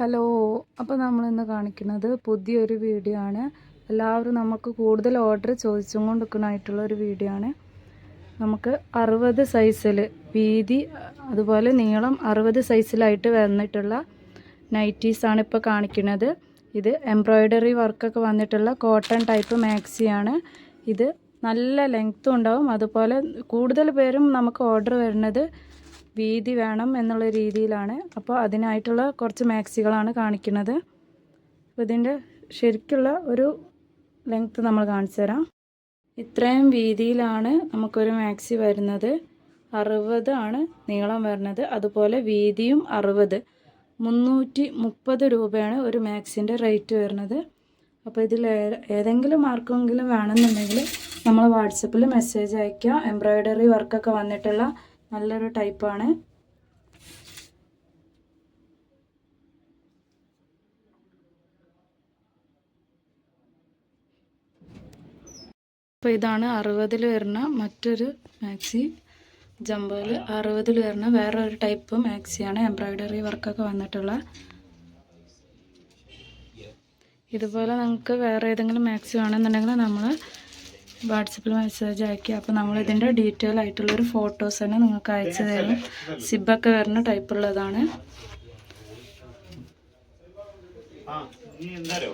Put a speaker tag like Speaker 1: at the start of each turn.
Speaker 1: Hello അപ്പോൾ നമ്മളിന്ന് കാണിക്കുന്നത് പുതിയൊരു വീഡിയോ ആണ്. എല്ലാവരും നമുക്ക് കൂടുതൽ ഓർഡർ ചോദിച്ചും കൊണ്ടിരിക്കുന്നതായിട്ടുള്ള ഒരു വീഡിയോ ആണ്. നമുക്ക് അറുപത് സൈസിൽ വീതി അതുപോലെ നീളം അറുപത് സൈസിലായിട്ട് വന്നിട്ടുള്ള നൈറ്റീസാണ് ഇപ്പോൾ കാണിക്കുന്നത്. ഇത് എംബ്രോയ്ഡറി വർക്കൊക്കെ വന്നിട്ടുള്ള കോട്ടൺ ടൈപ്പ് മാക്സിയാണ് ഇത് നല്ല ലെങ്ത്തും ഉണ്ടാവും. അതുപോലെ കൂടുതൽ പേരും നമുക്ക് ഓർഡർ വരുന്നത് വീതി വേണം എന്നുള്ള രീതിയിലാണ്. അപ്പോൾ അതിനായിട്ടുള്ള കുറച്ച് മാക്സികളാണ് കാണിക്കുന്നത്. അപ്പോൾ ഇതിന്റെ ശരിക്കുള്ള ഒരു ലെങ്ത്ത് നമ്മൾ കാണിച്ചു തരാം. ഇത്രയും വീതിയിലാണ് നമുക്കൊരു മാക്സി വരുന്നത്. അറുപത് ആണ് നീളം വരുന്നത്. അതുപോലെ വീതിയും അറുപത്. മുന്നൂറ്റി മുപ്പത് രൂപയാണ് ഒരു മാക്സിന്റെ റേറ്റ് വരുന്നത്. അപ്പോൾ ഇതിൽ ഏതെങ്കിലും ആർക്കെങ്കിലും വേണമെന്നുണ്ടെങ്കിൽ നമ്മൾ വാട്സപ്പിൽ മെസ്സേജ് അയയ്ക്കുക എംബ്രോയ്ഡറി വർക്കൊക്കെ വന്നിട്ടുള്ള നല്ലൊരു ടൈപ്പാണ് അപ്പോൾ ഇതാണ് അറുപതിൽ വരുന്ന മറ്റൊരു മാക്സി ജമ്പോയിൽ അറുപതിൽ വരുന്ന വേറൊരു ടൈപ്പ് മാക്സിയാണ് എംബ്രോയ്ഡറി വർക്കൊക്കെ വന്നിട്ടുള്ള. ഇതുപോലെ നമുക്ക് വേറെ ഏതെങ്കിലും മാക്സി വേണമെന്നുണ്ടെങ്കിൽ നമ്മൾ വാട്സപ്പിൽ മെസ്സേജ് അയക്കുക അപ്പോൾ നമ്മൾ ഇതിന്റെ ഡീറ്റെയിൽ ആയിട്ടുള്ളൊരു ഫോട്ടോസ് തന്നെ നിങ്ങൾക്ക് അയച്ചു തരും. സിബൊക്കെ വരുന്ന ടൈപ്പുള്ളതാണ്
Speaker 2: ആ നീ എന്താരോ